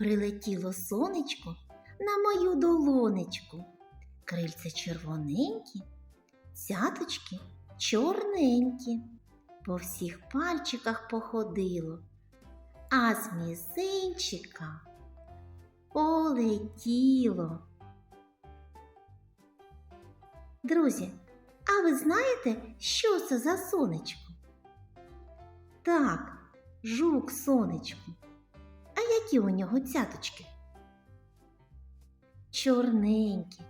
Прилетіло сонечко на мою долонечку. Крильця червоненькі, цяточки чорненькі. По всіх пальчиках походило, а з мізинчика полетіло. Друзі, а ви знаєте, що це за сонечко? Так, жук сонечко. Які у нього цяточки? Чорненькі.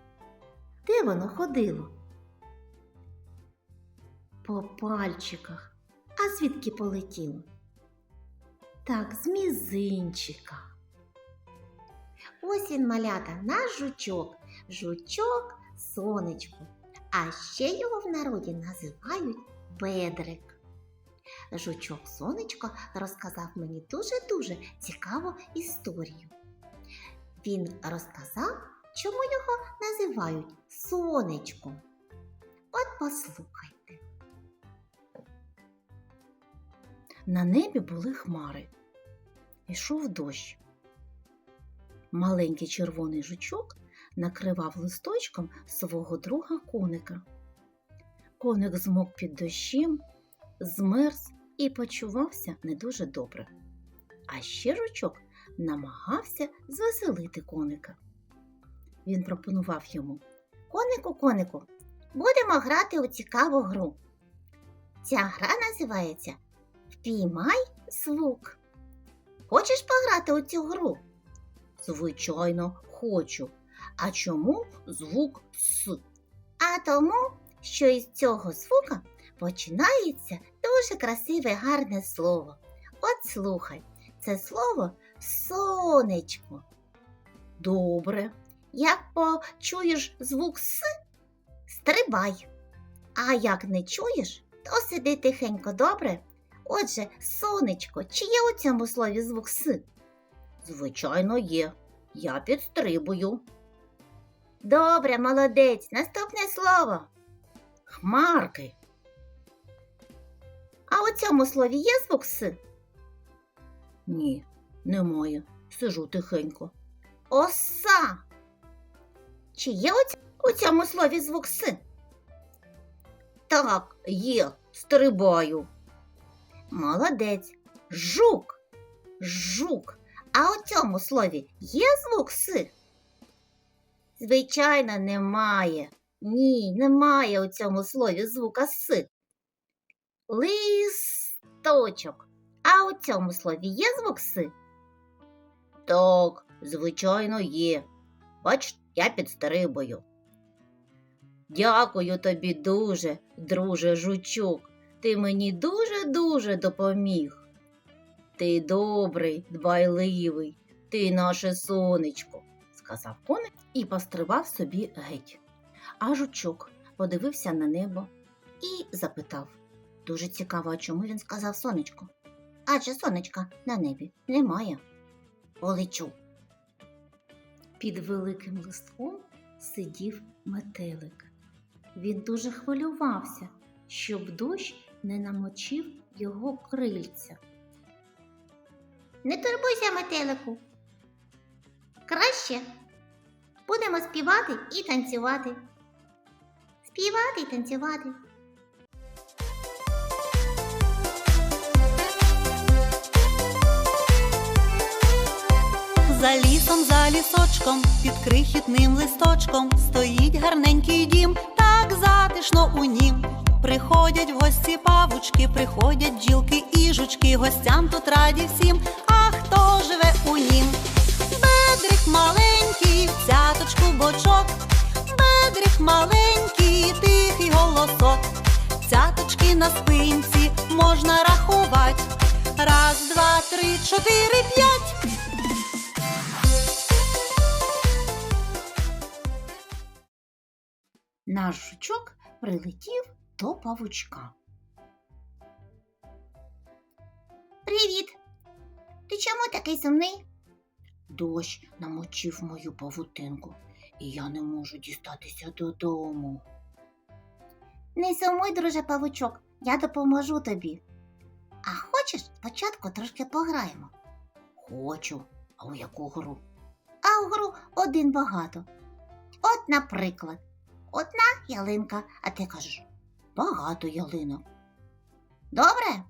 Де воно ходило? По пальчиках. А звідки полетіло? Так, з мізинчика. Ось він малята, наш жучок. Жучок сонечко. А ще його в народі називають Бедрик. Жучок сонечко розказав мені дуже-дуже цікаву історію. Він розказав, чому його називають сонечком. От послухайте. На небі були хмари. Ішов дощ. Маленький червоний жучок накривав листочком свого друга коника. Коник змок під дощем, змерз і почувався не дуже добре. А ще жучок намагався звеселити коника. Він пропонував йому Конику, конику, будемо грати у цікаву гру. Ця гра називається Впіймай звук. Хочеш пограти у цю гру? Звичайно, хочу. А чому звук С? А тому, що із цього звука починається дуже красиве гарне слово. От слухай, це слово сонечко. Добре. Як почуєш звук С, стрибай. А як не чуєш, то сиди тихенько, добре? Отже, сонечко, чи є у цьому слові звук С? Звичайно, є. Я підстрибую. Добре, молодець. Наступне слово. Хмарки. У цьому слові є звук С? Ні, немає. Сижу тихенько. Оса. Чи є у цьому слові звук С? Так, є. Стрибаю. Молодець. Жук. Жук. А у цьому слові є звук С? Звичайно, немає. Ні, немає у цьому слові звука С. Листочок. А у цьому слові є звук С? Так, звичайно, є. Бач, я підстрибую. Дякую тобі дуже, друже жучок. Ти мені дуже-дуже допоміг. Ти добрий, дбайливий, ти наше сонечко, сказав коник і пострибав собі геть. А жучок подивився на небо і запитав Дуже цікаво, чому він сказав сонечко? Адже сонечка на небі немає. Полечу. Під великим листком сидів метелик. Він дуже хвилювався, щоб дощ не намочив його крильця. Не турбуйся, метелику. Краще будемо співати і танцювати. Співати і танцювати. Лісом, за лісочком, під крихітним листочком стоїть гарненький дім, так затишно у нім. Приходять в гості павучки, приходять бджілки і жучки, гостям тут раді всім, а хто живе у нім? Бедрик маленький, в цяточку бочок, Бедрик маленький, тихий голосок, цяточки на спинці можна рахувати. Раз, два, три, чотири, п'ять. Наш жучок прилетів до павучка. Привіт! Ти чому такий сумний? Дощ намочив мою павутинку, і я не можу дістатися додому. Не сумуй, друже павучок, я допоможу тобі. А хочеш, спочатку трошки пограємо? Хочу. А у яку гру? А у гру один багато. От, наприклад, одна ялинка, а ти кажеш багато ялинок. Добре?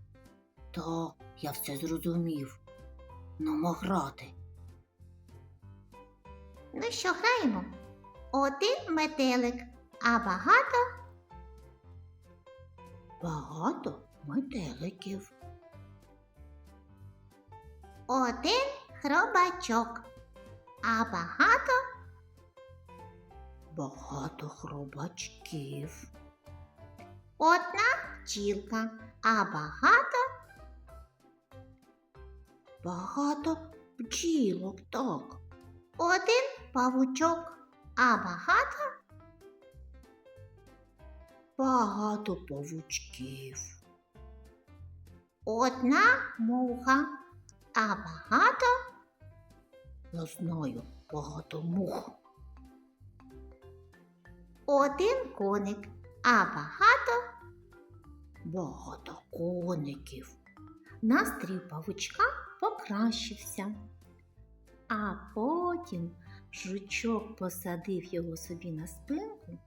Так, я все зрозумів. Ну, грати. Ну що граємо? Один метелик, а багато. Багато метеликів. Один хробачок, а багато. Багато хробачків. Одна бджілка, а багато. Багато бджілок, так. Один павучок, а багато. Багато павучків. Одна муха, а багато. Я знаю, багато мух. Один коник, а багато. Багато коників. Настрій павучка покращився. А потім жучок посадив його собі на спинку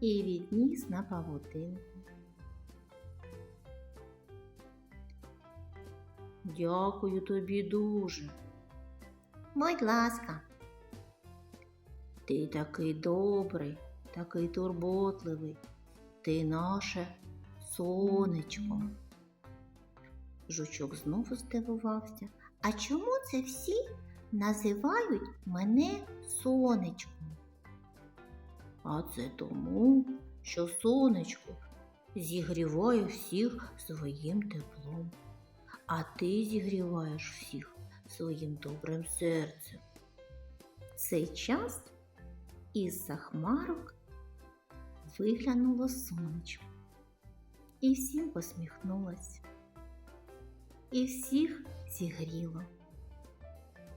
і відніс на павутинку. Дякую тобі дуже. Будь ласка. Ти такий добрий, такий турботливий. Ти наше сонечко. Жучок знову здивувався. А чому це всі називають мене сонечком? А це тому, що сонечко зігріває всіх своїм теплом, а ти зігріваєш всіх своїм добрим серцем. Цей час із-за хмарок виглянуло сонечко, і всім посміхнулось, і всіх зігріло.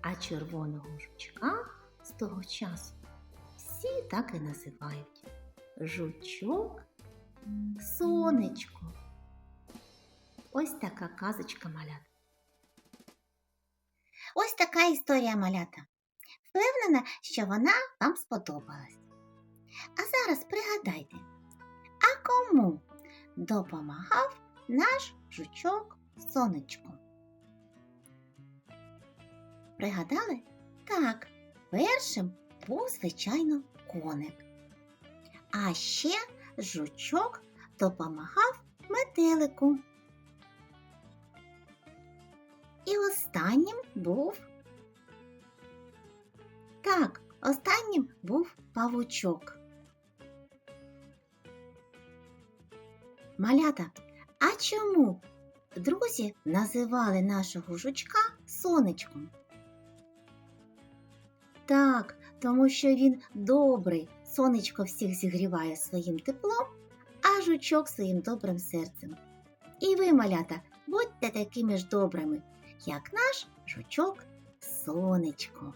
А червоного жучка з того часу всі так і називають жучок сонечко. Ось така казочка малята. Ось така історія малята. Впевнена, що вона вам сподобалась. А зараз пригадайте, а кому допомагав наш жучок сонечко? Пригадали? Так, першим був, звичайно, коник. А ще жучок допомагав метелику. І останнім був. Так, останнім був павучок. Малята, а чому друзі називали нашого жучка сонечком? Так, тому що він добрий, сонечко всіх зігріває своїм теплом, а жучок своїм добрим серцем. І ви, малята, будьте такими ж добрими, як наш жучок сонечко.